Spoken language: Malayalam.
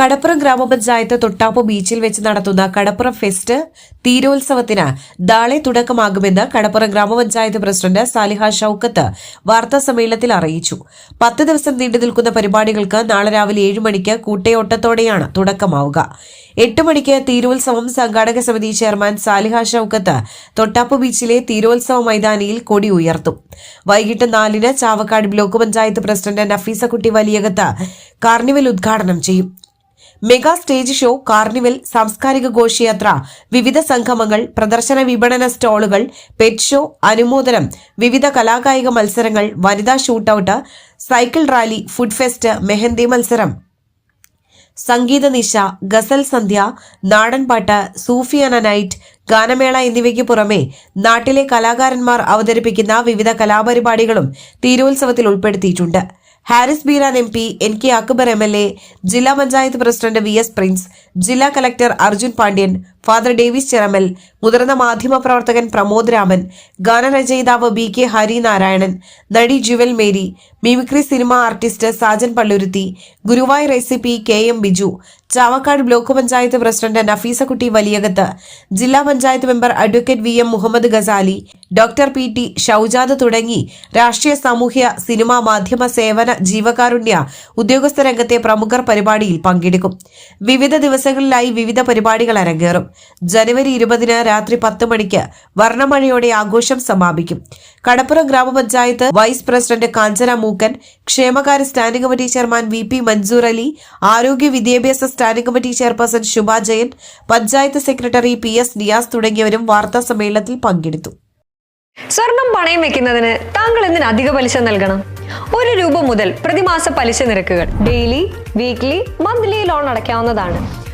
Kadappuram ഗ്രാമപഞ്ചായത്ത് തൊട്ടാപ്പ് ബീച്ചിൽ വെച്ച് നടത്തുന്ന കടപ്പുറം ഫെസ്റ്റ് തീരോത്സവത്തിന് നാളെ തുടക്കമാകുമെന്ന് കടപ്പുറം ഗ്രാമപഞ്ചായത്ത് പ്രസിഡന്റ് സാലിഹ ഷൌക്കത്ത് വാർത്താസമ്മേളനത്തിൽ അറിയിച്ചു. പത്ത് ദിവസം നീണ്ടു നിൽക്കുന്ന പരിപാടികൾക്ക് നാളെ രാവിലെ ഏഴ് മണിക്ക് കൂട്ടയോട്ടത്തോടെയാണ് തുടക്കമാവുക. എട്ട് മണിക്ക് തീരോത്സവം സംഘാടക സമിതി ചെയർമാൻ സാലിഹ ഷൌക്കത്ത് തൊട്ടാപ്പ് ബീച്ചിലെ തീരോത്സവ മൈതാനിയിൽ കൊടി ഉയർത്തും. വൈകിട്ട് നാലിന് Chavakkad block panchayat president Nafeesakutty Valiyakath carnival ഉദ്ഘാടനം ചെയ്യും. മെഗാ സ്റ്റേജ് ഷോ കാർണിവൽ സാംസ്കാരിക ഘോഷയാത്ര വിവിധ സംഗമങ്ങൾ പ്രദർശന വിപണന സ്റ്റോളുകൾ പെറ്റ് ഷോ അനുമോദനം വിവിധ കലാകായിക മത്സരങ്ങൾ വനിതാ shootout cycle rally food fest mehendi മത്സരം. സംഗീത നിശ ഗസൽ സന്ധ്യ നാടൻപാട്ട് സൂഫിയാന നൈറ്റ് ഗാനമേള എന്നിവയ്ക്ക് പുറമെ നാട്ടിലെ കലാകാരന്മാർ അവതരിപ്പിക്കുന്ന വിവിധ കലാപരിപാടികളും തീരോത്സവത്തിൽ ഉൾപ്പെടുത്തിയിട്ടുണ്ട്. Haris Beeran M P N K Akbar M L A ജില്ലാ panchayat president V S Prince ജില്ലാ collector Arjun Pandian father Davis Cheramal മുതിർന്ന മാധ്യമ പ്രവർത്തകൻ പ്രമോദ് രാമൻ ഗാനരചയിതാവ് ബി കെ ഹരിനാരായണൻ നടി Jewel Mary mimicry cinema artist Sajan Palluruthy Guruvayur recipe K M Biju Chavakkad block panchayat president Nafeesakutty Valiyakath ജില്ലാ panchayat member advocate V M Muhammad Gazali doctor P T Shoujad തുടങ്ങി രാഷ്ട്രീയ സാമൂഹ്യ സിനിമ മാധ്യമ സേവന ജീവകാരുണ്യ ഉദ്യോഗസ്ഥ രംഗത്തെ പ്രമുഖർ പരിപാടിയിൽ പങ്കെടുക്കും. വിവിധ ദിവസങ്ങളിലായി വിവിധ പരിപാടികൾ അരങ്ങേറും. ജനുവരി ഇരുപതിന് രാത്രി പത്ത് മണിക്ക് വർണമഴയോടെ ആഘോഷം സമാപിക്കും. കടപ്പുറം ഗ്രാമപഞ്ചായത്ത് വൈസ് പ്രസിഡന്റ് കാഞ്ചന മൂക്കൻ ക്ഷേമകാര്യ standing committee chairman V P Mansoor Ali ആരോഗ്യ വിദ്യാഭ്യാസ standing committee chairperson Shubha Jayan panchayat secretary P S Niyas തുടങ്ങിയവരും വാർത്താ സമ്മേളനത്തിൽ പങ്കെടുത്തു. സ്വർണം പണയം വെക്കുന്നതിന് താങ്കൾ എന്തിന് അധിക പലിശ നൽകണം? ഒരു രൂപ മുതൽ പ്രതിമാസ പലിശ നിരക്കുകൾ ഡെയിലി വീക്ക്ലി മന്ത്ലി ലോൺ അടയ്ക്കാവുന്നതാണ്.